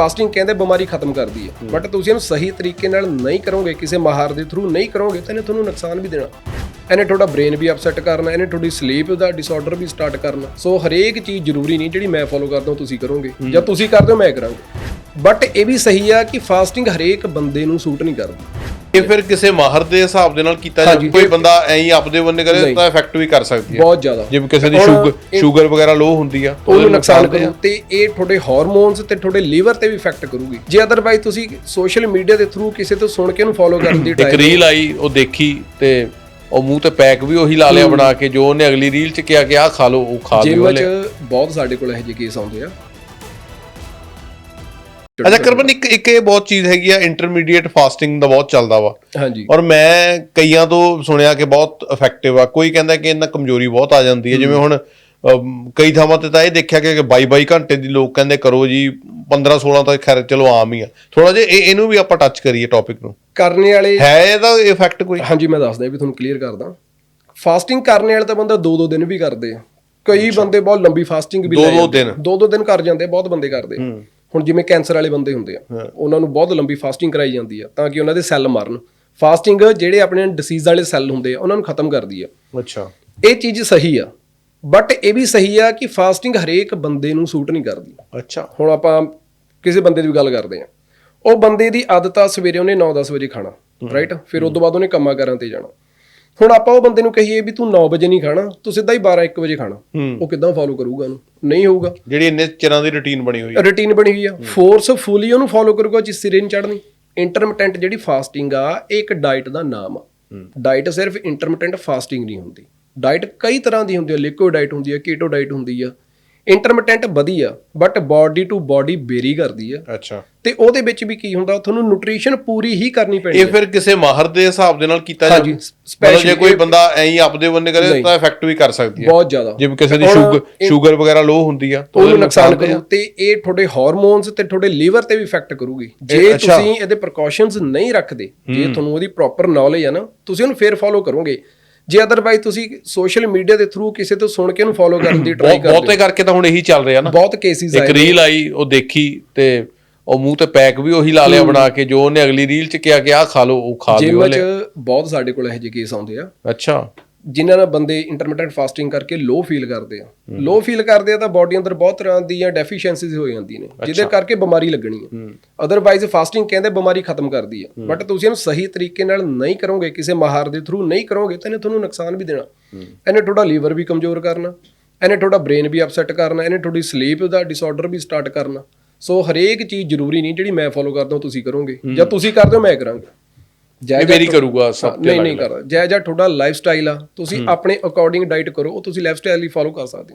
Fasting ਕਹਿੰਦੇ ਬਿਮਾਰੀ ਖਤਮ ਕਰਦੀ ਹੈ। ਬਟ ਤੁਸੀਂ ਇਹਨੂੰ ਸਹੀ ਤਰੀਕੇ ਨਾਲ ਨਹੀਂ ਕਰੋਗੇ ਕਿਸੇ ਮਾਹਰ ਦੇ ਥਰੂ ਨਹੀਂ ਕਰੋਗੇ ਤਾਂ ਇਹਨੇ ਤੁਹਾਨੂੰ ਨੁਕਸਾਨ ਵੀ ਦੇਣਾ। ਇਹਨੇ ਤੁਹਾਡਾ ਬ੍ਰੇਨ ਵੀ ਅਪਸੈਟ ਕਰਨਾ ਇਹਨੇ ਤੁਹਾਡੀ ਸਲੀਪ ਦਾ ਡਿਸਆਰਡਰ ਵੀ ਸਟਾਰਟ ਕਰਨਾ। ਸੋ ਹਰੇਕ ਚੀਜ਼ ਜ਼ਰੂਰੀ ਨਹੀਂ ਜਿਹੜੀ ਮੈਂ ਫੋਲੋ ਕਰਦਾ ਹਾਂ ਤੁਸੀਂ ਕਰੋਗੇ। ਜਾਂ ਤੁਸੀਂ ਕਰਦੇ ਹੋ ਮੈਂ ਕਰਾਂਗਾ। ਬਟ ਇਹ ਵੀ ਸਹੀ ਆ ਕਿ ਫਾਸਟਿੰਗ ਹਰੇਕ ਬੰਦੇ ਨੂੰ ਸੂਟ ਨਹੀਂ ਕਰਦੀ। ਇਹ ਫਿਰ ਕਿਸੇ ਮਾਹਰ ਦੇ ਹਿਸਾਬ ਦੇ ਨਾਲ ਕੀਤਾ ਹਾਂਜੀ, ਕੋਈ ਇਹ- ਬੰਦਾ ਐਂ ਹੀ ਆਪਦੇ ਬੰਨੇ ਕਰੇ ਨਹੀਂ। ਤਾਂ ਇਫੈਕਟ ਵੀ ਕਰ ਸਕਦੀ ਹੈ। ਬਹੁਤ ਜ਼ਿਆਦਾ। ਜਿਵੇਂ ਕਿਸੇ ਦੀ ਹੁਣ ਸ਼ੂਗਰ ਇਹ- ਸ਼ੂਗਰ ਵਗੈਰਾ ਲੋ ਹੁੰਦੀ ਆ ਉਹਨੂੰ ਨੁਕਸਾਨ ਕਰੂ ਤੇ ਇਹ ਤੁਹਾਡੇ ਹਾਰਮੋਨਸ ਤੇ ਤੁਹਾਡੇ ਲੀਵਰ ਤੇ ਵੀ ਇਫੈਕਟ ਕਰੂਗੀ। ਜੇ ਅਦਰਵਾਈਜ਼ ਤੁਸੀਂ ਸੋਸ਼ਲ ਮੀਡੀਆ ਦੇ ਥਰੂ ਕਿਸੇ ਤੋਂ ਸੁਣ ਕੇ ਉਹਨੂੰ ਫੋਲੋ ਕਰਨ ਦੀ ਇੱਕ ਟਰਾਈ ਰੀਲ ਆਈ ਉਹ ਦੇਖੀ ਤੇ ਉਹ ਮੂੰਹ ਤੇ ਪੈਕ ਵੀ ਉਹੀ ਲਾ ਲਿਆ ਬਣਾ ਕੇ ਜੋ ਉਹਨੇ ਅਗਲੀ ਰੀਲ ਚ ਕਿਹਾ ਕਿ ਆਹ ਖਾ ਲਓ ਉਹ ਖਾ ਲਿਓ ਜਿਮ 'ਚ ਬਹੁਤ ਸਾਡੇ ਕੋਲ ਇਹੋ ਜਿਹੇ ਕੇਸ ਆਉਂਦੇ ਆ। ਅੱਛਾ ਕਰਬਨ ਇੱਕ ਇੱਕ ਇਹ ਬਹੁਤ ਚੀਜ਼ ਹੈਗੀ ਆ ਇੰਟਰਮੀਡੀਏਟ ਫਾਸਟਿੰਗ ਦਾ ਬਹੁਤ ਚੱਲਦਾ ਵਾ। ਹਾਂਜੀ। ਔਰ ਮੈਂ ਕਈਆਂ ਤੋਂ ਸੁਣਿਆ ਕਿ ਬਹੁਤ ਇਫੈਕਟਿਵ ਆ। ਕੋਈ ਕਹਿੰਦਾ ਕਿ ਇਹਨਾਂ ਕਮਜ਼ੋਰੀ ਬਹੁਤ ਆ ਜਾਂਦੀ ਹੈ। ਜਿਵੇਂ ਹੁਣ ਕਈ ਥਾਵਾਂ ਤੇ ਤਾਂ ਇਹ ਦੇਖਿਆ ਕਿ 22 ਘੰਟੇ ਦੀ ਲੋਕ ਕਹਿੰਦੇ ਕਰੋ ਜੀ 15 16 ਤਾਂ ਖੈਰ ਚਲੋ ਆਮ ਹੀ ਆ। ਥੋੜਾ ਜਿਹਾ ਇਹ- ਇਹਨੂੰ ਵੀ ਆਪਾਂ ਟੱਚ ਕਰੀਏ ਟੌਪਿਕ ਨੂੰ। ਕਰਨੇ ਵਾਲੇ ਹੈ ਇਹਦਾ ਇਫੈਕਟ ਕੋਈ? ਹਾਂਜੀ ਮੈਂ ਦੱਸਦਾ ਵੀ ਤੁਹਾਨੂੰ ਕਲੀਅਰ ਕਰਦਾ। ਫਾਸਟਿੰਗ ਕਰਨੇ ਵਾਲੇ ਤਾਂ ਬੰਦਾ ਦੋ ਦੋ ਦਿਨ ਵੀ ਕਰਦੇ ਆ। ਕਈ ਬੰਦੇ ਬਹੁਤ ਲੰਬੀ ਫਾਸਟਿੰਗ ਵੀ ਦੋ- ਲੈ ਦੋ ਜਾਂਦੇ ਆ। ਦਿਨ। ਦੋ ਦੋ ਦਿਨ ਕਰ ਜਾਂਦੇ ਬਹੁਤ ਬੰਦੇ ਕਰਦੇ। ਹੁਣ ਜਿਵੇਂ ਕੈਂਸਰ ਵਾਲੇ ਬੰਦੇ ਹੁੰਦੇ ਆ ਉਹਨਾਂ ਨੂੰ ਬਹੁਤ ਲੰਬੀ ਫਾਸਟਿੰਗ ਕਰਾਈ ਜਾਂਦੀ ਆ ਤਾਂ ਕਿ ਉਹਨਾਂ ਦੇ ਸੈੱਲ ਮਰਨ। ਫਾਸਟਿੰਗ ਜਿਹੜੇ ਆਪਣੇ ਡਿਸੀਜ਼ ਵਾਲੇ ਸੈੱਲ ਹੁੰਦੇ ਆ ਉਹਨਾਂ ਨੂੰ ਖਤਮ ਕਰਦੀ ਆ। ਅੱਛਾ। ਇਹ ਚੀਜ਼ ਸਹੀ ਆ ਬਟ ਇਹ ਵੀ ਸਹੀ ਆ ਕਿ ਫਾਸਟਿੰਗ ਹਰੇਕ ਬੰਦੇ ਨੂੰ ਸੂਟ ਨਹੀਂ ਕਰਦੀ। ਅੱਛਾ। ਹੁਣ ਆਪਾਂ ਕਿਸੇ ਬੰਦੇ ਦੀ ਵੀ ਗੱਲ ਕਰਦੇ ਆ। ਉਹ ਬੰਦੇ ਦੀ ਆਦਤ ਆ ਸਵੇਰੇ ਉਹਨੇ 9-10 ਵਜੇ ਖਾਣਾ ਰਾਈਟ ਫਿਰ ਉਸ ਤੋਂ ਬਾਅਦ ਉਹਨੇ ਕੰਮਾਂ ਕਾਰਾਂ ਤੇ ਜਾਣਾ। ਹੁਣ ਆਪਾਂ ਉਹ ਬੰਦੇ ਨੂੰ ਕਹੀਏ ਵੀ ਤੂੰ 9 ਵਜੇ ਨਹੀਂ ਖਾਣਾ ਤੂੰ ਸਿੱਧਾ ਹੀ 12-1 ਵਜੇ ਖਾਣਾ। ਉਹ ਕਿੱਦਾਂ ਫੋਲੋ ਕਰੂਗਾ ਉਹਨੂੰ? ਨਹੀਂ ਹੋਊਗਾ। ਜਿਹੜੀ ਇੰਨੇ ਚਿਰਾਂ ਦੀ ਰੁਟੀਨ ਬਣੀ ਹੋਈ ਹੈ ਰੁਟੀਨ ਬਣੀ ਹੋਈ ਆ। ਫੋਰਸਫੁਲੀ ਉਹਨੂੰ ਫੋਲੋ ਕਰੂਗਾ ਜਿਸ ਸਿਰੇ ਨਹੀਂ ਚੜਨੀ ਇੰਟਰਮਿਟੈਂਟ ਜਿਹੜੀ ਫਾਸਟਿੰਗ ਆ ਇਹ ਇੱਕ ਡਾਈਟ ਦਾ ਨਾਮ ਆ। ਡਾਈਟ ਸਿਰਫ ਇੰਟਰਮਿਟੈਂਟ ਫਾਸਟਿੰਗ ਨਹੀਂ ਹੁੰਦੀ। ਡਾਈਟ ਕਈ ਤਰ੍ਹਾਂ ਦੀ ਹੁੰਦੀ ਆ। ਲਿਕੁਇਡ ਡਾਈਟ ਹੁੰਦੀ ਆ ਕੀਟੋ ਡਾਈਟ ਹੁੰਦੀ ਆ। ਇੰਟਰਮਿਟੈਂਟ ਵਧੀਆ but body to body vary ਕਰਦੀ ਆ। ਅੱਛਾ। ਤੇ ਉਹਦੇ ਵਿੱਚ ਵੀ ਕੀ ਹੁੰਦਾ ਤੁਹਾਨੂੰ ਨਿਊਟ੍ਰੀਸ਼ਨ ਪੂਰੀ ਹੀ ਕਰਨੀ ਪੈਣੀ ਇਹ ਫਿਰ ਕਿਸੇ ਮਾਹਰ ਦੇ ਹਿਸਾਬ ਦੇ ਨਾਲ ਕੀਤਾ ਹਾਂਜੀ, ਜਾਵੇ specially ਮਤਲਬ ਜੇ ਕੋਈ ਬੰਦਾ ਐਂ ਹੀ ਆਪਦੇ ਬੰਨੇ ਕਰੇ। ਤਾਂ ਇਫੈਕਟ ਵੀ ਕਰ ਸਕਦੀ ਹੈ ਬਹੁਤ ਜ਼ਿਆਦਾ। ਜਿਵੇਂ ਕਿਸੇ ਦੀ ਸ਼ੂਗਰ ਸ਼ੂਗਰ ਵਗੈਰਾ ਲੋ ਹੁੰਦੀ ਆ ਤਾਂ ਉਹਨੂੰ ਨੁਕਸਾਨ ਕਰੂ। ਤੇ ਇਹ ਤੁਹਾਡੇ ਹਾਰਮੋਨਸ ਤੇ ਤੁਹਾਡੇ ਲੀਵਰ ਤੇ ਵੀ ਇਫੈਕਟ ਕਰੂਗੀ। ਜੇ। ਤੁਸੀਂ ਇਹਦੇ ਪ੍ਰੀਕਾਸ਼ਨਸ ਨਹੀਂ ਰੱਖਦੇ ਜੇ ਤੁਹਾਨੂੰ ਉਹਦੀ ਪ੍ਰੋਪਰ ਨੌਲੇਜ ਆ ਨਾ ਤੁਸੀਂ ਉਹਨੂੰ ਫੇਰ ਫੋਲੋ ਕਰੋਗੇ। ਜੇ ਅਦਰਵਾਈਜ਼ ਤੁਸੀਂ ਸੋਸ਼ਲ ਮੀਡੀਆ ਦੇ ਥਰੂ ਕਿਸੇ ਤੋਂ ਸੁਣ ਕੇ ਉਹਨੂੰ ਫੋਲੋ ਕਰਨ ਦੀ ਟਰਾਈ ਕਰਦੇ ਬਹੁਤੇ ਕਰਕੇ ਤਾਂ ਹੁਣ ਇਹੀ ਚੱਲ ਰਿਹਾ ਨਾ। ਬਹੁਤ ਕੇਸਿਸ ਇੱਕ ਆਏ ਰੀਲ ਆਈ ਉਹ ਦੇਖੀ ਤੇ ਉਹ ਮੂੰਹ ਤੇ ਪੈਕ ਵੀ ਉਹੀ ਲਾ ਲਿਆ ਬਣਾ ਕੇ ਜੋ ਉਹਨੇ ਅਗਲੀ ਰੀਲ ਚ ਕਿਹਾ ਕਿ ਆਹ ਖਾ ਲਓ ਉਹ ਖਾ ਲਿਓ ਜਿਮ 'ਚ ਬਹੁਤ ਸਾਡੇ ਕੋਲ ਇਹੋ ਜਿਹੇ ਕੇਸ ਆਉਂਦੇ ਆ। ਅੱਛਾ। ਜਿਨ੍ਹਾਂ ਨਾਲ ਬੰਦੇ ਇੰਟਰਮਿਟੈਂਟ ਫਾਸਟਿੰਗ ਕਰਕੇ ਲੋ ਫੀਲ ਕਰਦੇ ਆ। ਲੋ ਫੀਲ ਕਰਦੇ ਆ ਤਾਂ ਬਾਡੀ ਅੰਦਰ ਬਹੁਤ ਤਰ੍ਹਾਂ ਦੀਆਂ ਡੈਫੀਸ਼ੀਐਂਸੀਜ਼ ਹੋ ਜਾਂਦੀਆਂ ਨੇ ਜਿਹਦੇ ਕਰਕੇ ਬਿਮਾਰੀ ਲੱਗਣੀ ਹੈ। ਅਦਰਵਾਈਜ਼ ਫਾਸਟਿੰਗ ਕਹਿੰਦੇ ਬਿਮਾਰੀ ਖਤਮ ਕਰਦੀ ਹੈ। ਬਟ ਤੁਸੀਂ ਇਹਨੂੰ ਸਹੀ ਤਰੀਕੇ ਨਾਲ ਨਹੀਂ ਕਰੋਗੇ ਕਿਸੇ ਮਾਹਰ ਦੇ ਥਰੂ ਨਹੀਂ ਕਰੋਗੇ ਤਾਂ ਇਹਨੇ ਤੁਹਾਨੂੰ ਨੁਕਸਾਨ ਵੀ ਦੇਣਾ। ਇਹਨੇ ਤੁਹਾਡਾ ਲੀਵਰ ਵੀ ਕਮਜ਼ੋਰ ਕਰਨਾ ਇਹਨੇ ਤੁਹਾਡਾ ਬ੍ਰੇਨ ਵੀ ਅਪਸੈਟ ਕਰਨਾ ਇਹਨੇ ਤੁਹਾਡੀ ਸਲੀਪ ਦਾ ਡਿਸਆਰਡਰ ਵੀ ਸਟਾਰਟ ਕਰਨਾ। ਸੋ ਹਰੇਕ ਚੀਜ਼ ਜ਼ਰੂਰੀ ਨਹੀਂ ਜਿਹੜੀ ਮੈਂ ਫੋਲੋ ਕਰਦਾ ਹਾਂ ਤੁਸੀਂ ਕਰੋਗੇ। ਜਾਂ ਤੁਸੀਂ ਕਰਦੇ ਹੋ ਮੈਂ ਕਰਾਂਗਾ। ਜੈ ਇਹ ਜੈ ਮੇਰੀ ਕਰੂਗਾ ਸਭ ਤੋਂ ਨਹੀਂ ਨਹੀਂ ਕਰਦਾ ਜੈ ਜੈ ਤੁਹਾਡਾ ਲਾਈਫ ਸਟਾਈਲ ਆ। ਤੁਸੀਂ ਆਪਣੇ ਅਕੋਰਡਿੰਗ ਡਾਈਟ ਕਰੋ ਉਹ ਤੁਸੀਂ ਲਾਈਫ ਸਟਾਈਲ ਹੀ ਫੋਲੋ ਕਰ ਸਕਦੇ ਹੋ।